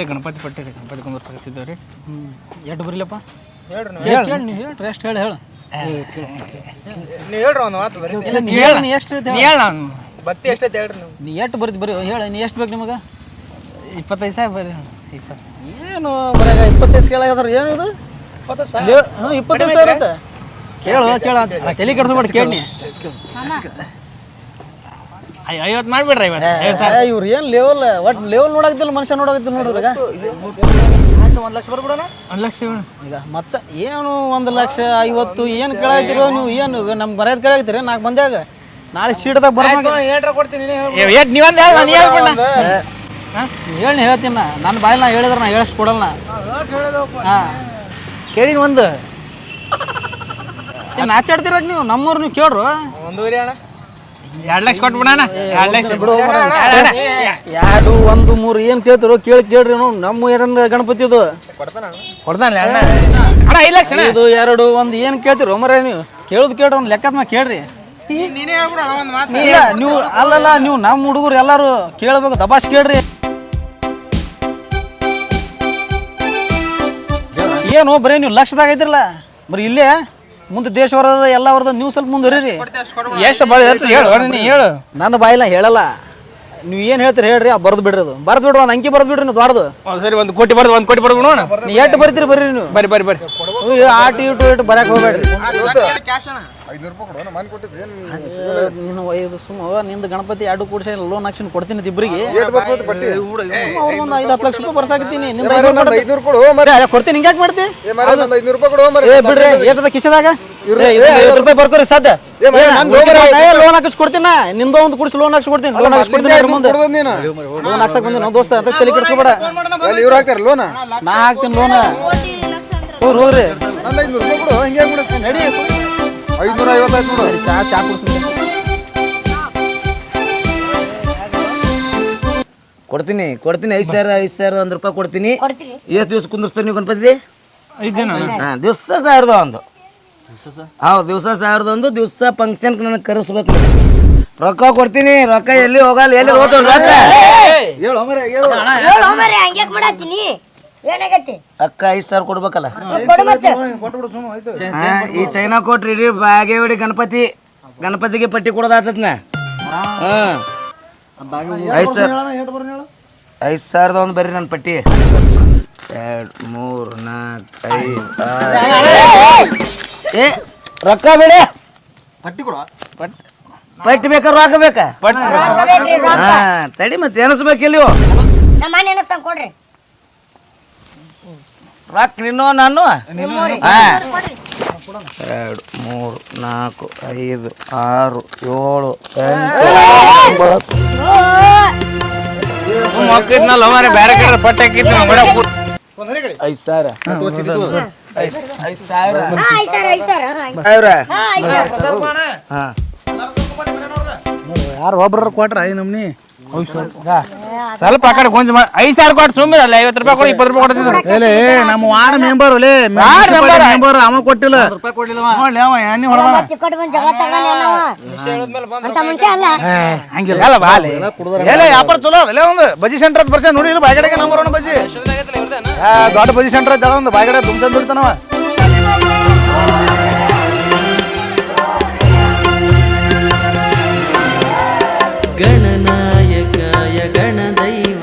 ಅದೇ ಗಣಪತಿ ಪಟ್ಟಿ ರೀ ಗಣಪತಿ ಕುಂದರ್ಸಕತ್ತಿದ್ದೇವೆ ರೀ. ಹ್ಞೂ ಎಷ್ಟು ಬರಲಿಲ್ಲಪ್ಪ ಹೇಳ್ರಿ ಹೇಳಿ ನೀವು ಹೇಳಿ ಎಷ್ಟು ಹೇಳಿ ಹೇಳು. ನೀವು ಹೇಳ್ರಿ ಒಂದು ಮಾತು ಬರೀ ಇಲ್ಲ ನೀ ಹೇಳಿ ನೀ ಎಷ್ಟು ಹೇಳ. ನಾನು ಬತ್ತಿ ಎಷ್ಟೈತೆ ಹೇಳ್ರಿ ನೀವು. ನೀ ಎಷ್ಟು ಬರ್ತಿ ಬರೀ ಹೇಳಿ ನೀ ಎಷ್ಟು ಬೇಕು ನಿಮಗೆ? ಇಪ್ಪತ್ತೈದು ಸಾವಿರ ಬರ್ರಿ ಇಪ್ಪತ್ತು. ಏನು ಬರಾಗ ಇಪ್ಪತ್ತೈದು ಕೇಳಾಗದ್ರ ಏನು ಇದು? ಇಪ್ಪತ್ತೈದು ಸಾವಿರ? ಕೇಳು ಕೇಳ ತಲೆ ಕೆಡ್ಸ್ಬೇಡಿ ಕೇಳಿ ಐವತ್ತು ಮಾಡಿಬಿಡ್ರಿ ಐವತ್ತು ಐವತ್ತು ಸಾವಿರ. ಇವ್ರು ಏನು ಲೆವೆಲ್ ಒಟ್ಟು ಲೆವೆಲ್ ನೋಡಾಕತ್ತಿಲ್ಲ ಮನುಷ್ಯ ನೋಡಾಕತ್ತಿಲ್ಲ ನೋಡ್ರಿ ಈಗ. ಆಯ್ತು ಒಂದು ಲಕ್ಷ ಬರ್ಬಿಡೋಣ? ಒಂದು ಲಕ್ಷ ಇವ್ನು. ಈಗ ಮತ್ತೆ ಏನು ಒಂದು ಲಕ್ಷ ಐವತ್ತು ಏನು ಕೇಳಾಯ್ತಿರೋ ನೀವು ಏನು ನಮ್ಗೆ ಬರೆಯೋದು ಕೇಳಾಯ್ತೀರಿ ನಾಲ್ಕು ಮಂದ್ಯಾಗ. ನಾಳೆ ಸೀಟ್ದಾಗ ಬರೋದಾಗ ಏನ್ರ ಕೊಡ್ತೀನಿ ನೀನೇ ಹೇಳ್ಬಿಡು. ಏ, ಏಟ್ ನೀವೊಂದು ಹೇಳ ನಾನು ಹೇಳ್ಬಿಡ ಹೇಳಿ ಹೇಳ್ತೀನಿ ನಾ. ನನ್ನ ಬಾಯಲ್ಲಿ ನಾ ಹೇಳಿದ್ರೆ ನಾ ಹೇಳಿಸ್ ಕೊಡಲ್ಲ ಹಾಂ ಕೇಳಿನ ಒಂದು. ಏನು ಆಚಾಡ್ತೀರ ನೀವು? ನಮ್ಮವ್ರು ನೀವು ಕೇಳ್ರು. ಒಂದೂವರೆ ಅಣ್ಣ. ಎರಡು ಲಕ್ಷ ಕೊಟ್ಬಿಡಣ. ಎರಡು ಲಕ್ಷ. ಬಿಡು ಎರಡು ಒಂದು ಮೂರು ಏನು ಕೇಳ್ತಿರೋ ಕೇಳಿ ಕೇಳ್ರಿ ನೀವು. ನಮ್ಮ ಏನ ಗಣಪತಿ ಇದು. ಕೊಡ್ತಾನ ಅಣ್ಣ ಕೊಡ್ತಾನೆ ಅಣ್ಣ ಅಣ್ಣ ಐದು ಲಕ್ಷ ಇದು ಎರಡು ಒಂದು ಏನು ಕೇಳ್ತಿರೋ? ಮರ ನೀವು. ಕೇಳೋದು ಕೇಳ್ರಿ ಒಂದು ಲೆಕ್ಕದ ಮ್ಯಾಗ ಕೇಳ್ರಿ. ನೀನೇ ಹೇಳ್ಬಿಡು ಒಂದು ಮಾತು. ಇಲ್ಲ ನೀವು ಅಲ್ಲಲ್ಲ ನೀವು ನಮ್ಮ ಹುಡುಗರು ಎಲ್ಲರೂ ಕೇಳಬೇಕು ದಬಾಸ್ ಕೇಳ್ರಿ. ಏನು ಬರೀ ನೀವು ಲಕ್ಷದಾಗ ಇದ್ರಲ್ಲ? ಬರೀ ಇಲ್ಲೇ? ಮುಂದೆ ದೇಶ ಹೊರದ ಎಲ್ಲ ಹೊರದ ನೀವು ಸ್ವಲ್ಪ ಮುಂದೆ ಎಷ್ಟು ಬರ ಹೇಳು ನೀ ಹೇಳು. ನನ್ನ ಬಾಯಿಲ್ಲ ಹೇಳಲ್ಲ. ನೀವು ಏನು ಹೇಳ್ತೀರಿ ಹೇಳ್ರಿ ಬರ್ದು ಬಿಡ್ರಿ ಅದು. ಬರ್ದು ಬಿಡ್ರಿ ಒಂದು ಅಂಕಿ ಬರ್ದು ಬಿಡ್ರಿ ನೀವು ದೊಡ್ಡದು ಸರಿ ಒಂದು ಕೋಟಿ ಬರ್ದು ಒಂದು ಕೋಟಿ ಬರ್ದು ನೋಡೋಣ ನೀವು ಎಷ್ಟು ಬರ್ತೀರಿ ಬರ್ರಿ ನೀವು. ಬರಿ ಬರಿ ಬರಿ. ನೀವು ಆಟ ಇಟ್ಟು ಇಟ್ಟು ಬರಕ್ಕೆ ಹೋಗ್ಬೇಡ್ರಿ. ಐನೂರು ರೂಪಾಯಿ ಕೊಡೋಣ ಮನೆ ಕೊಟ್ಟಿದ್ದು. ಏನು ನೀನು ಐದು ಸುಮ್ಮ ನಿಂದು ಗಣಪತಿ ಎರಡು ಕೂಡಿಸಿ ಲೋನ್ ಹಾಕ್ಸಿನ ಕೊಡ್ತೀನಿ ಇಬ್ಬರಿಗೆ ಏಟ್ ಬರ್ತದೆ ಬಟ್ಟಿ. ಒಂದು ಐದು ಹತ್ತು ಲಕ್ಷ ರೂಪಾಯಿ ಬರ್ಸಾಕತ್ತೀನಿ ನಿಂದ ಐನೂರು ಕೊಡು ಮರಿ ಕೊಡ್ತೀನಿ. ಹಿಂಗ್ಯಾಕ್ ಮಾಡ್ತಿ? ಏ ಮಾರ ನಂದು ಐನೂರು ರೂಪಾಯಿ ಕೊಡು ಮರಿ ಏ ಬಿಡ್ರಿ ಏಟದ ಕಿಸದಾಗ ಐವತ್ತು ರೂಪಾಯಿ ಬರ್ಕೋರಿ ಸದ್ಯ ಲೋನ್ ಹಾಕಿಸ್ ಕೊಡ್ತೀನಿ ನಿಂದ ಒಂದು ಕುಡಿಸಿ ಲೋನ್ ಹಾಕ್ಸಿ ಕೊಡ್ತೀನಿ. ಲೋನ್ ಹಾಕ್ಸಿ ಕೊಡ್ತೀನಿ ಮುಂದೆ. ನೀನು. ಲೋನ್ ಹಾಕ್ಸಕ್ ಬಂದಿ ನಾವು ದೋಸ್ತ ಅಂತ ತಲೆ ಕೆಡಿಸ್ಕೊಬೇಡ. ಇವ್ರು ಹಾಕ್ತಾರೆ ಲೋನ್? ನಾ ಹಾಕ್ತೀನಿ ಲೋನ್. ಹೋಗ್ರಿ. ನಂದು ಐನೂರು ರೂಪಾಯಿ ಕೊಡು ಹಿಂಗೆ ನಡಿ. ನೋಡಿ ಚಾ ಚಾ ಕೊಡ್ತೀನಿ ಕೊಡ್ತೀನಿ ಕೊಡ್ತೀನಿ ಐದು ಸಾವಿರ ಐದು ಸಾವಿರ ಒಂದು ರೂಪಾಯಿ ಕೊಡ್ತೀನಿ ಎಷ್ಟು ದಿವಸ ಕುಂದಿರ್ಸ್ತಾರೆ ನೀವು ಗಣಪತಿ ಹಾಂ ದಿವಸ ಸಾವಿರದ ಒಂದು ಹೌದು ದಿವಸ ಸಾವಿರದ ಒಂದು ದಿವಸ ಫಂಕ್ಷನ್ಗೆ ನನಗೆ ಕರೆಸ್ಬೇಕು. ರೊಕ್ಕ ಕೊಡ್ತೀನಿ ರೊಕ್ಕ ಎಲ್ಲಿ ಹೋಗಲ್ಲ ಎಲ್ಲಿ ಹೋಗ್ತಾವ ರೊಕ್ಕ ಹೇಳು ಹೇಳು ಏನಾಗೈತಿ? ಅಕ್ಕ ಐದು ಸಾವಿರ ಕೊಡ್ಬೇಕಲ್ಲ? ಕೊಡು ಮತ್ತೆ. ಹಾ, ಈ ಚೈನಾ ಕೊಟ್ರಿ ಇಡೀ ಬಾಗೇವಾಡಿ ಗಣಪತಿ. ಗಣಪತಿಗೆ ಪಟ್ಟಿ ಕೊಡೋದಾತದ್ನ ಹಾಂ. ಐದು ಸಾವಿರ ಐದು ಸಾವಿರದ ಒಂದು ಬರ್ರಿ ನನ್ನ ಪಟ್ಟಿ. ಎರಡು ಮೂರು ನಾಲ್ಕು ಐದು ಆರು. ಏ ರೊಕ್ಕ ಬೇಡ. ಪಟ್ಟಿ ಕೊಡು ಪಟ್ಟಿ ಬೇಕಾ ರೊಕ್ಕ ಬೇಕಾ? ಬೇಕ್ರಿ, ರೊಕ್ಕ. ಹಾ ತಡಿ ಮತ್ತೆ ಎನಸ್ಬೇಕಿಲ್ಲ ಇವು ನಮ್ಮ ಮನೆ ಎನಸ್ತಾನ ಕೊಡ್ರಿ. ರೊಕ್ಕ ನಿನ್ನೋ ನಾನು. ಎರಡು ಮೂರು ನಾಲ್ಕು ಐದು ಆರು ಏಳು ಎಂಟು ಮಕ್ಳಿದ್ನಲ್ಲ ಮಾರೆ ಬೇರೆ ಕಡೆ ಪಟ್ಟ ಹಾಕಿದ್ದು ನಾವು ಬಡ ಐದು ಸಾವಿರ. ಐದು ಐದು ಸಾವಿರ. ಸಾವಿರ. ಹಾ ಯಾರು ಒಬ್ರು ಕೊಟ್ರ ಐ ನಮ್ನಿ? ಸ್ವಲ್ಪ ಆ ಕಡೆ ಗೊಂಜ್ ಮಾಡಿ ಐದು ಸಾವಿರ ಕೊಟ್ಟು ಸುಮ್ಮನೆ ಅಲ್ಲ ಐವತ್ತು ರೂಪಾಯಿ ಕೊಡಿ ಇಪ್ಪತ್ತು ರೂಪಾಯಿ ಕೊಡ್ತಿದ್ರು ನಮ್ಮ ವಾರ್ಡ್ ಮೆಂಬರ್ ಲೇ ಮೆಂಬರ್ ಅವ ಕೊಟ್ಟಿಲ್ಲ. ನೋಡ್ಲಿ ಅವ ಹಂಗಿಲ್ಲ. ಅಲ್ಲ ಬಾಲಿ. ಎಲ್ಲ ವ್ಯಾಪಾರ ಚಲೋ ಅಲ್ಲ ಒಂದು ಬಜಿ ಸೆಂಟರ್ ಬರ್ಸ ನೋಡಿ ಇಲ್ಲ ಬಾಯ್ಗಡೆಗೆ ನಂಬರ್ ಬರೋಣ ಬಜಿ ದೊಡ್ಡ ಬಜಿ ಸೆಂಟರ್ ಅದ ಒಂದು ಬಾಯ್ಗಡೆ ತುಂಬ ದುಡ್ತಾನವ ಗಣ கணதெய்வம்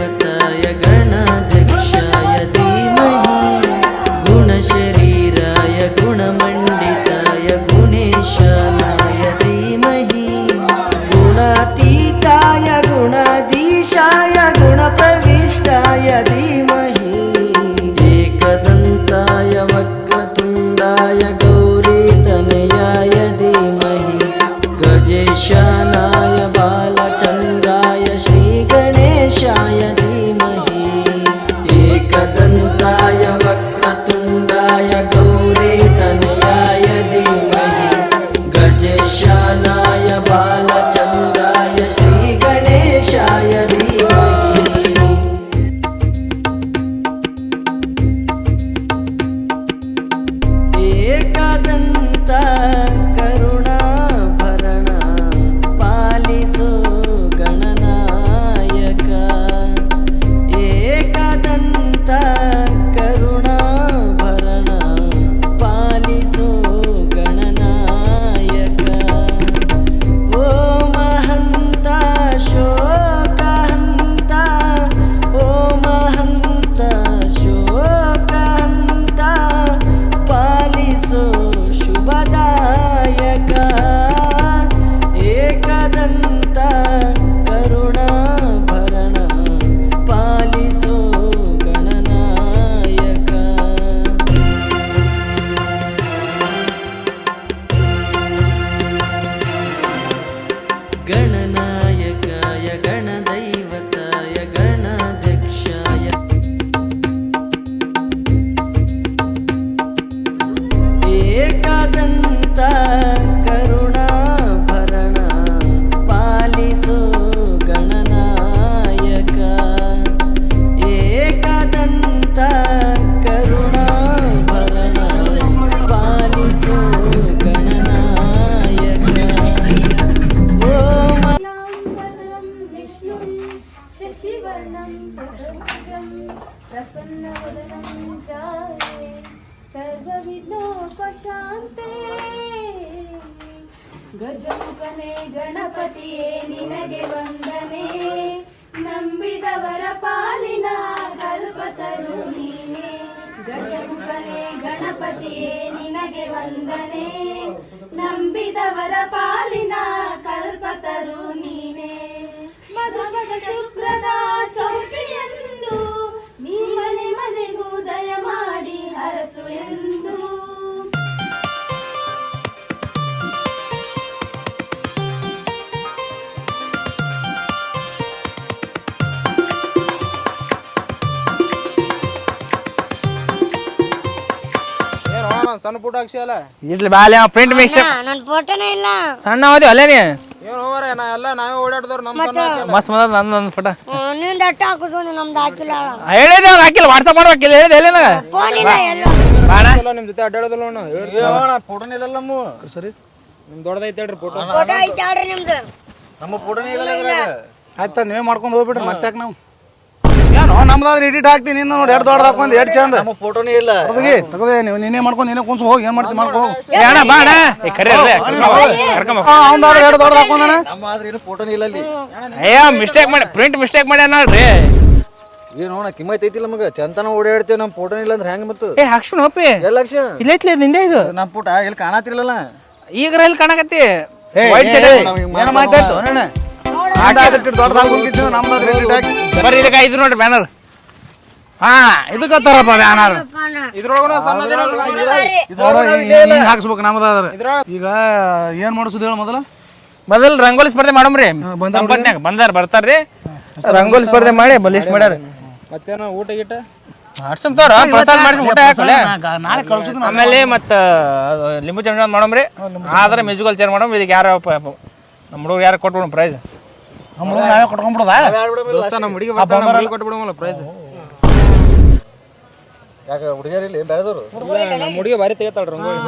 ಗಣಪತಿಯೇ ನಿನಗೆ ವಂದನೆ. ನಂಬಿದವರ ಪಾಲಿನ ಕಲ್ಪತರು ಸಣ್ಣ ಪುಟ್ಟ ಅಕ್ಷಿ ಅಲ್ಲ? ಇರ್ಲಿ ಬಾಲೆ ಪ್ರಿಂಟ್ ಮಿಸ್ಟೇಕ್ ನನ್ನ ಫೋಟೋನೇ ಇಲ್ಲ. ಸಣ್ಣ ಅವಧಿ ಅಲ್ಲೇ ನೀ? ಏನು ಹೋಗ್ರೆ ನಾ ಎಲ್ಲ ನಾವೇ ಓಡಾಡ್ದವ್ರು ನಮ್ಮ. ಮಸ್ತ್ ಮದ ನನ್ನ ನನ್ನ ಫೋಟೋ ನಿಂದ ಅಟ್ಟ ಹಾಕಿದ್ರು ನಮ್ದು ಹಾಕಿಲ್ಲ. ಹೇಳಿದೆ ಅವ್ನು ಹಾಕಿಲ್ಲ ವಾಟ್ಸಪ್ ಮಾಡ್ಬೇಕಿಲ್ಲ ಹೇಳಿದೆ ಎಲ್ಲ ಫೋನ್ ಇಲ್ಲ ಎಲ್ಲೋ. ಬಾಣ. ಎಲ್ಲ ನಿಮ್ ಜೊತೆ ಅಡ್ಡಾಡೋದಿಲ್ಲ ಅಣ್ಣ ಹೇಳ್ರಿ. ಫೋಟೋನೇ ಇಲ್ಲ ನಮ್ಮ. ಸರಿ. ನಿಮ್ ದೊಡ್ಡದೈತೆ ಹೇಳ್ರಿ ಫೋಟೋ ಫೋಟೋ ಐತೆ ಹೇಳ್ರಿ ನಿಮ್ದು. ನಮ್ಮ ಫೋಟೋನೇ ಇಲ್ಲ ಆಯ್ತಾ ನೀವೇ ಮಾಡ್ಕೊಂಡು ಹೋಗ್ಬಿಡ್ರಿ ಮತ್ತೆ ಯಾಕೆ ನಾವು? ಏನು ನಮ್ದಾದ್ರೆ ಎಡಿಟ್ ಹಾಕ್ತೀನಿ. ಇನ್ನು ನೋಡಿ ಎರಡು ದೊಡ್ಡ ಹಾಕೊಂಡು ಎರಡು ಚಂದ. ನಮ್ಮ ಫೋಟೋನೇ ಇಲ್ಲ. ಹುಡುಗಿ ತಗೋದೆ ನೀವು ನೀನೇ ಮಾಡ್ಕೊಂಡು ನೀನೇ ಕುಂಸು ಹೋಗಿ ಏನ್ ಮಾಡ್ತೀನಿ ಮಾಡ್ಕೋ ಏ ಕರಿ ಕರ್ಕೊಂಬ ಅವ್ನದಾದ್ರೆ ಎರಡು ದೊಡ್ಡ ಹಾಕೊಂಡಾನ ಫೋಟೋನೇ ಇಲ್ಲ ಅಲ್ಲಿ. ಅಯ್ಯ ಮಿಸ್ಟೇಕ್ ಮಾಡಿ ಪ್ರಿಂಟ್ ಮಿಸ್ಟೇಕ್ ಮಾಡಿ ನೋಡ್ರಿ. ಏನು ನೋಡ ಕಿಮ್ಮತ್ ಐತಿ ನಮಗ. ಚಂತನ ಓಡಾಡ್ತೇವೆ ನಮ್ಮ ಫೋಟೋ ಇಲ್ಲ ಅಂದ್ರೆ ಹೆಂಗ್ ಮತ್ತು? ಏ ಹಾಕ್ಸ್ಬಿಡು ಹೋಪಿ. ಎಲ್ಲ ಲಕ್ಷ ಇಲ್ಲ ಐತ್ಲಿ ನಿಂದೆ ಇದು. ನಮ್ಮ ಫೋಟೋ ಎಲ್ಲಿ ಕಾಣತಿರಲ್ಲ ಈಗ ಎಲ್ಲಿ ಕಾಣಕತ್ತಿ? ಏನ್ ಏನು ಮಾತಾಡ್ತು? ನೋಡ ಬರ್ರಿ ಇದಕ್ಕೆ ಇದು ನೋಡ್ರಿ ಬ್ಯಾನರ್ ಹಾ ಇದಕ್ಕತ್ತಾರಪ್ಪ ತರಪ್ಪ ಬ್ಯಾನರ್ ಇದ್ರೊಳಗ ಹಾಕ್ಸ್ಬೇಕು ನಮ್ದಾದ್ರೆ ಈಗ ಏನ್ ಮಾಡಿಸೋದು ಹೇಳ ಮೊದಲ? ಮೊದಲು ರಂಗೋಲಿ ಸ್ಪರ್ಧೆ ಮಾಡಮ್ರಿ. ದಂಪತ್ನ್ಯಾಗ ಬಂದಾರ ಬರ್ತಾರ್ರಿ. ರಂಗೋಲಿ ಸ್ಪರ್ಧೆ ಮಾಡಿ ಲಿಸ್ಟ್ ಮಾಡ್ಯಾರ. ಮತ್ತೇನ ಊಟ ಗೀಟ? ಮಾಡ್ಸಮ್ ತೋರ ಪ್ರಸಾದ ಮಾಡಿ ಊಟ ಹಾಕಲ್ಲ ನಾಳೆ ಕಳ್ಸೋದು ಆಮೇಲೆ ಮತ್ತ ಅದು ಲಿಂಬು ಚಂದ್ರ ಮಾಡಮ್ರಿ. ಆದ್ರೆ ಮ್ಯೂಸಿಕಲ್ ಚೇರ್ ಮಾಡಮ್ ಇದಕ್ಕೆ ಯಾರು ನಮ್ಮ ಹುಡುಗರು ಯಾರು ಕೊಟ್ಬಿಡಮ್ ಪ್ರೈಸ್ ನಮ್ಮ ಹುಡುಗ ನಾವೇ ಕೊಟ್ಕೊಂಡ್ಬಿಡೋದ ದೋಸ್ತ ನಮ್ಮ ಹುಡುಗಿ ಬರ್ತಾನೆ ಹುಡುಗಿ ಕೊಟ್ಬಿಡಮಲ್ಲ ಪ್ರೈಸ್ ಯಾಕೆ ಹುಡುಗಿಯರಿಲ್ಲಿ ಬೇರೆದವರು? ನಮ್ಮ ಹುಡುಗಿ ಬಾರಿ ತೆಗಿತಾಳ್ರಿ ರಂಗೋಲಿ.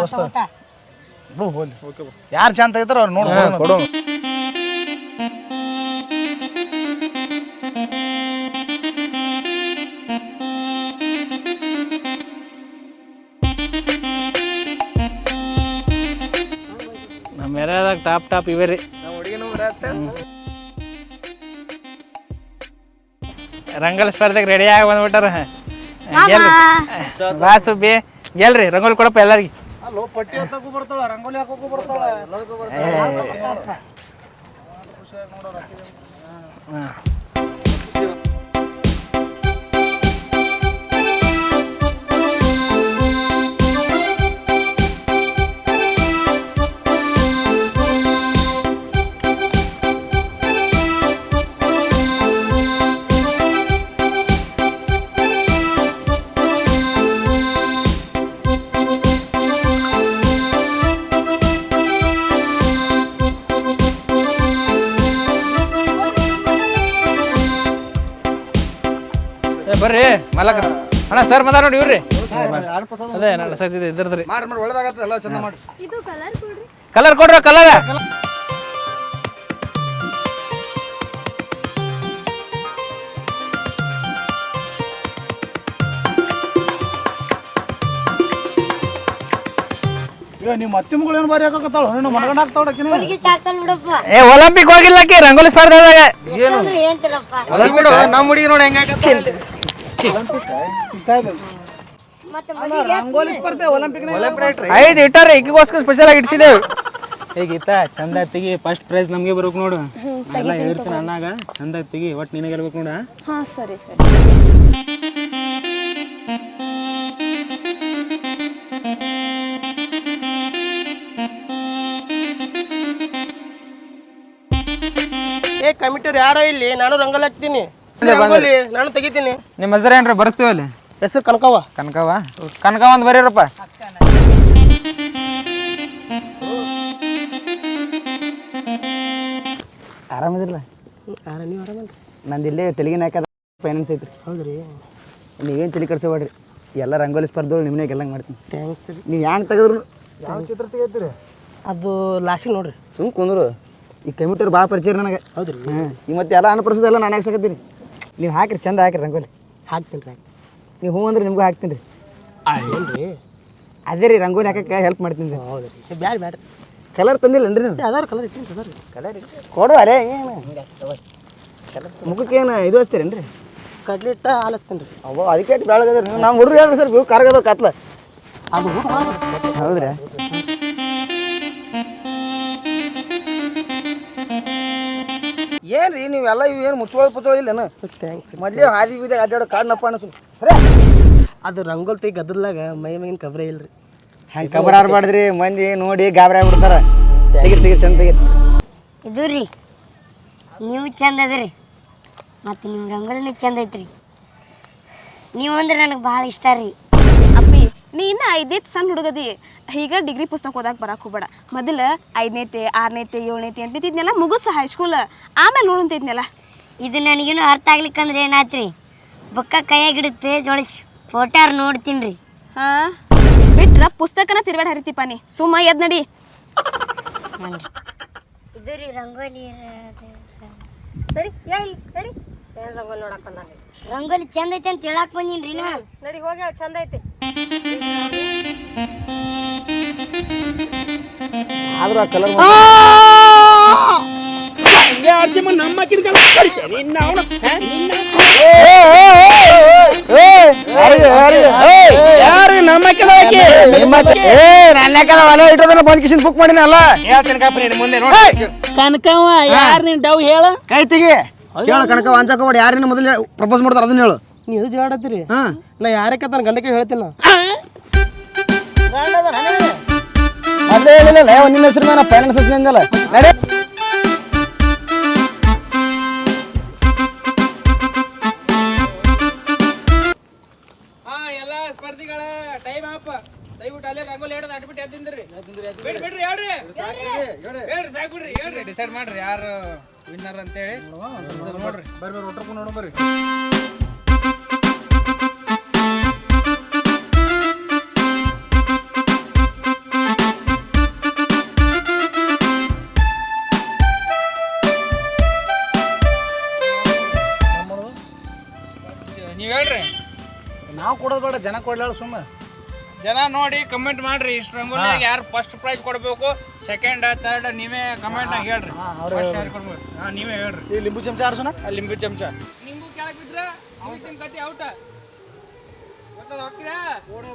ಯಾರು ಚಂದ ತೆಗಿತಾರ ಅವ್ರು ನೋಡಿ ಕೊಡು ನಮ್ಮ ಏರಿಯಾದಾಗ ಟಾಪ್ ಟಾಪ್ ಇವೆ ರೀ. ನಮ್ಮ ಹುಡುಗಿನೂ ಬರತ್ತೆ ರಂಗೋಲಿ ಸ್ಪರ್ಧೆಗೆ ರೆಡಿ ಆಗಿ ಬಂದ್ಬಿಟ್ಟಾರ. ಗೆಲ್ರಿ ಬಾ ಸುಬ್ಬಿ. ಗೆಲ್ರಿ ರಂಗೋಲಿ ಕೊಡಪ್ಪ ಎಲ್ಲರಿಗೆ. ಅಲ್ಲೋ ಪಟ್ಟಿ ಹತ್ತಕ್ಕೂ ಬರ್ತಾಳ ರಂಗೋಲಿ ಬರ್ರಿ ಮಲಕ ಅಣ್ಣ ಸರ್ ಬಂದಾರ ನೋಡಿ ಇವ್ರಿ. ಅದೇ ನಡ್ಸಕ್ತಿದೆ ಇದ್ರದ್ರಿ. ಮಾಡಿ ಮಾಡಿ ಒಳ್ಳೇದಾಗತ್ತೆ ಎಲ್ಲ ಚಂದ ಮಾಡಿ ಕಲರ್ ಕೊಡ್ರಿ. ಕಲರ್ ಒಲಂಪಿಕ್ ನೀವು ಮತ್ತೆ ಮಗಳು ಏನು ಬಾರಿ ನೀನು? ಮನಗಂಡ ಹಾಕ್ತಾವಡಕ್ಕಿನ ಏ ಒಲಿಂಪಿಕ್ ಹೋಗಿಲ್ಲಕಿ ರಂಗೋಲಿ ಸ್ಪರ್ಧೆದಾಗ. ಏನು ನಮ್ಮ ಹುಡುಗಿ ನೋಡಿ ಹೆಂಗಾಕತ್ತೆ ರಂಗೋಲಿ ಸ್ಪರ್ಧೆ ಒಲಿಂಪಿಕ್ ಐದು ಇಟ್ಟಾರೆ ಈಗೋಸ್ಕರ ಸ್ಪೆಷಲ್ ಆಗಿ ಇಡ್ಸಿದ್ದೇವೆ ಹೇಗಿತ್ತ ಚಂದ ತೆಗಿ ಫಸ್ಟ್ ಪ್ರೈಸ್ ನಮಗೆ ಬರ್ಬೇಕು ನೋಡು. ಎಲ್ಲ ಹೇಳ್ತೀನಿ ಅನ್ನಾಗ ಚಂದ ತೆಗಿ ಒಟ್ಟು ನಿನಗೆ ಇರ್ಬೇಕು ನೋಡ ಹಾ ಸರಿ ಸರಿ. ಏ ಕಮಿಟರ್ ಯಾರೋ ಇಲ್ಲಿ? ನಾನು ರಂಗೋಲಿ ಹಾಕ್ತೀನಿ. ರಂಗೋಲಿ ನಾನು ತೆಗಿತೀನಿ. ನಿಮ್ಮ ಹೆಸರು ಏನ್ರಿ? ಬರ್ತೀವಲ್ಲಿ ಹೆಸರು ಕನಕವ್ವ. ಕನಕವ ಕನಕವ ಅಂತ ಬರೀರಪ್ಪ. ಆರಾಮದಿಲ್ಲ ನಂದು ಇಲ್ಲೇ ತೆಲಿಗಿನ ಹಾಕದ ಫೈನಾನ್ಸ್ ಐತ್ರಿ. ಹೌದ್ರಿ. ನೀವೇನು ತಲೆ ಕಡ್ಸೋಬೇಡ್ರಿ ಎಲ್ಲ ರಂಗೋಲಿ ಸ್ಪರ್ಧೆಗಳು ನಿಮ್ಮನೆ ಗೆಲ್ಲಂಗೆ ಮಾಡ್ತೀನಿ. ಥ್ಯಾಂಕ್ಸ್ ರೀ. ನೀವು ಹೆಂಗೆ ತೆಗೆದ್ರು? ಯಾವ ಚಿತ್ರ ತೆಗಿತೀರಿ ಅದು ಲಾಸ್ಟಿಗೆ ನೋಡ್ರಿ. ಸುಮ್ ಕುಂದ್ರು. ಈ ಕಂಪ್ಯೂಟರ್ ಭಾಳ ಪರಿಚಯ ನನಗೆ. ಹೌದ್ರಿ. ಹ್ಞೂ ಈ ಮತ್ತೆ ಎಲ್ಲ ಅನುಪ್ರಸದ ಎಲ್ಲ ನಾನು ಹಾಕ್ಸಕತ್ತೀನಿ. ನೀವು ಹಾಕಿರಿ ಚಂದ ಹಾಕಿರಿ ರಂಗೋಲಿ. ಹಾಕ್ತೀನಿ ರೀ. ನೀವು ಹ್ಞೂ ಅಂದ್ರೆ ನಿಮಗೂ ಹಾಕ್ತೀನಿ ರೀ. ಏನ್ರಿ? ಅದೇ ರೀ ರಂಗೋಲಿ ಹಾಕಕ್ಕೆ ಹೆಲ್ಪ್ ಮಾಡ್ತೀನಿ ರೀ. ಹೌದ್ರಿ ಬ್ಯಾಡ ಬ್ಯಾಡ ಕಲರ್ ತಂದಿಲ್ಲನ್ರಿ ನೀವು? ಅದಾರ ಕಲರ್ ಇಟ್ಟಿನಿ ಅದಾರ ಕಲರ್ ಕೊಡು ಅರೇ. ಏನು ಮುಖಕ್ಕೆ ಏನು ಇದು ಹಚ್ತೀರೇನ್ರಿ ಕಡ್ಲಿ ಇಟ್ಟ ಹಾಲಿಸ್ತೀನಿ ರೀ. ಅವ ಅದಕ್ಕೆ ಬೆಳಗದ್ರಿ ನಾವು ಹುಡುಗ್ರು ಹೇಳ್ರಿ ಸರ್ ಕರ್ಗದ ಕತ್ಲ. ಅದು ಹೌದ್ರಾ? ಏನ್ರಿ ನೀವೆಲ್ಲ ಇವು ಏನು ಮುಚ್ಚೋಳ ಪುಚ್ಚೋಳ ಇಲ್ಲೇನು? ಥ್ಯಾಂಕ್ಸ್ ಮೊದ್ಲೇ ಹಾದಿ ಬೀದಿ ಅಡ್ಡಾಡೋ ಕಾಡ್ನಪ್ಪ ಅನಿಸು ಸರಿ. ಅದು ರಂಗೋಲ್ ತೆಗಿ ಗದ್ದಲ್ದಾಗ ಮೈ ಮೇಗಿನ ಕಬ್ರೆ ಇಲ್ರಿ. ಹಂಗೆ ಕಬರ್ ಆಡ್ಬಾರ್ದ್ರಿ ಮಂದಿ ನೋಡಿ ಗಾಬರಿ ಆಗ್ಬಿಡ್ತಾರ. ತೆಗಿರ್ ತೆಗಿರ್ ಚಂದ ತೆಗಿರ್. ಇದು ರೀ ನೀವು ಚಂದ ಅದಿರಿ. ಮತ್ತು ನಿಮ್ಮ ರಂಗೋಲಿನೂ ಚಂದ ಐತ್ರಿ. ನೀವು ಅಂದ್ರೆ ನನಗೆ ಭಾಳ ಇಷ್ಟ ರೀ. ನೀ ಐದನೇ ಐದನೇತ್ ಸಣ್ಣ ಹುಡುಗದಿ. ಈಗ ಡಿಗ್ರಿ ಪುಸ್ತಕ ಓದಾಕ್ ಬರಾಕ್ ಹೋಗ್ಬೇಡ. ಮೊದಲ ಐದನೇತೆ ಆರನೇತೆ ಏಳನೇತೆ ಎಂಟನೇತೆ ಇದನ್ನೆಲ್ಲ ಮುಗಿಸ ಹೈಸ್ಕೂಲ್ ಆಮೇಲೆ ನೋಡಂತ ಇದನ್ನೆಲ್ಲ ಇದು ನನಗೇನು ಅರ್ಥ ಆಗ್ಲಿಕ್ಕಂದ್ರೆ ಏನಾಯ್ತು ರೀ ಬುಕ್ಕ ಕೈಯಾಗ ಹಿಡಿದು ಪೇಜ್ ಒಳಸಿ ಫೋಟಾರ್ ನೋಡ್ತೀನಿ ರೀ ಹಾಂ? ಬಿಟ್ರ ಪುಸ್ತಕನ ತಿರ್ಬೇಡ ಹರಿತೀಪ ನೀ. ಸುಮ್ಮ ಎದ್ ನಡಿ. ಇದು ರೀ ರಂಗೋಲಿ ರಂಗೋಲಿ ಚಂದ ಐತೆ ಅಂತ ಹೇಳಕ್ ಬಂದಿನ್ರಿ ನಾ ನಡಿ ಹೋಗಿ ಚಂದ ಐತಿ. ಆದ್ರೂ ಆ ಕಲರ್ ಬುಕ್ ಮಾಡಿನಲ್ಲ ಕನಕವ್ವ ಕನಕವ ಯಾರು ನೀನು ಡವ್ ಹೇಳ. ಕೈ ತೆಗಿ. ಹೇಳು ಕಣಕ ವಂಚಕ ಮಾಡಿ ಯಾರಿನ ಮೊದಲು ಪ್ರಪೋಸ್ ಮಾಡ್ತಾರ ಅದನ್ನ ಹೇಳು. ನೀವು ಜಾಡತ್ತೀರಿ ಹಾ. ನಾ ಯಾರಕ್ಕೆ ತನ್ನ ಗಂಡಕ್ಕೆ ಹೇಳ್ತೀನಿ ನಾ ಮೊದಲೇ ಹೇಳಿಲ್ಲ ನಿನ್ನ ಹೆಸರು ಮೇಲೆ ಫೈನಾನ್ಸ್ ಹಚ್ಚಿನಂದಲ್ಲ ನಡೆ. ಹಾ ಎಲ್ಲ ಸ್ಪರ್ಧಿಗಳ ಟೈಮ್ ಅಪ್ ದಯವಿಟ್ಟು ಅಲ್ಲೇ ರಂಗೋಲಿ ಹೇಳೋದು ಅಟ್ಬಿಟ್ಟು ಎದ್ದಿಂದ್ರಿ. ಬಿಡ್ರಿ ಬಿಡ್ರಿ ಹೇಳ್ರಿ. ಹೇಳ್ರಿ. ಸಾಕು ಬಿಡ್ರಿ ಹೇಳ್ರಿ. ಡಿಸೈಡ್ ಮಾಡ್ರಿ ಯಾರು ವಿನ್ನರ್ ಅಂತೇಳಿ. ನೋಡ್ರಿ. ಬರ್ರಿ ಬರ್ರಿ ಒಟ್ಟರ್ಕೊಂಡು ನೋಡೋ ಬರ್ರಿ. ನೀವು ಹೇಳ್ರಿ. ನಾವು ಕೊಡೋದು ಬೇಡ ಜನ ಕೊಡ್ಲಾಳ ಸುಮ್ಮ ಜನ ನೋಡಿ ಕಮೆಂಟ್ ಮಾಡ್ರಿ. ಇಷ್ಟು ರಂಗೋಲಿಯಾಗ ಯಾರು ಫಸ್ಟ್ ಪ್ರೈಸ್ ಕೊಡ್ಬೇಕು? ಸೆಕೆಂಡ್ ಥರ್ಡ್ ನೀವೇ ಕಮೆಂಟ್ ಆಗಿ ಹೇಳ್ರಿ. ಫಸ್ಟ್ ಯಾರು ಕೊಡ್ಬೇಕು? ಹಾ ನೀವೇ ಹೇಳ್ರಿ. ಈ ಲಿಂಬು ಚಮಚ ಆಡ್ಸೋಣ ಆ ಲಿಂಬು ಚಮಚ. ನಿಂಬು ಕೆಳಗೆ ಬಿಟ್ರೆ ಅವತ್ತಿನ ಕತೆ ಔಟ ಗೊತ್ತದ ಹೋಗ್ತೀರಾ ಓಡ್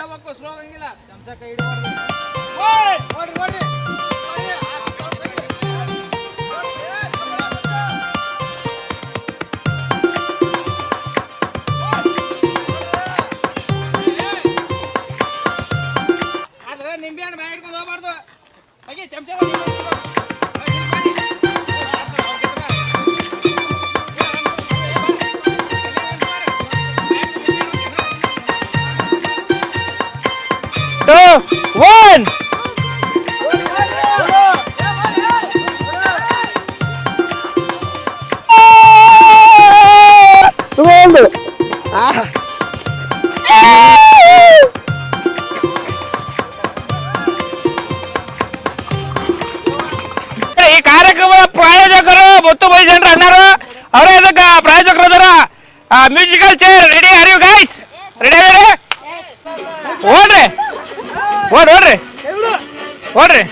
ಹೋಗ್ಬೇಕು ಸ್ಲೋ ಆಗಂಗಿಲ್ಲ. ಚಮಚ ಕೈ ಆದ್ರೆ ಹಾಗೆ ಚಮಚ musical chair ready are you guys ready ಅದಾರೆ ಓಡ್ರಿ ಓಡ್ ಓಡ್ರಿ ಓಡ್ರಿ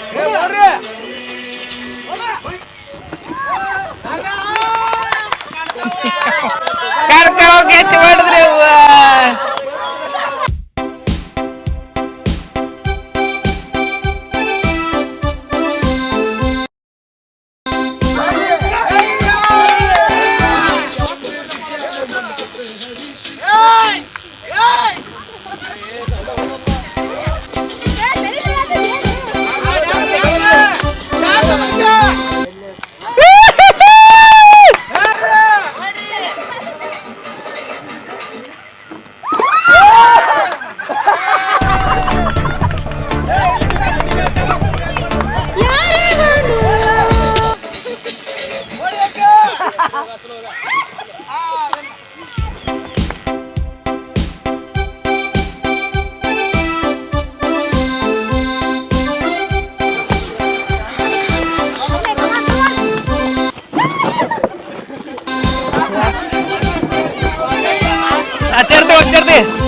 Acertei!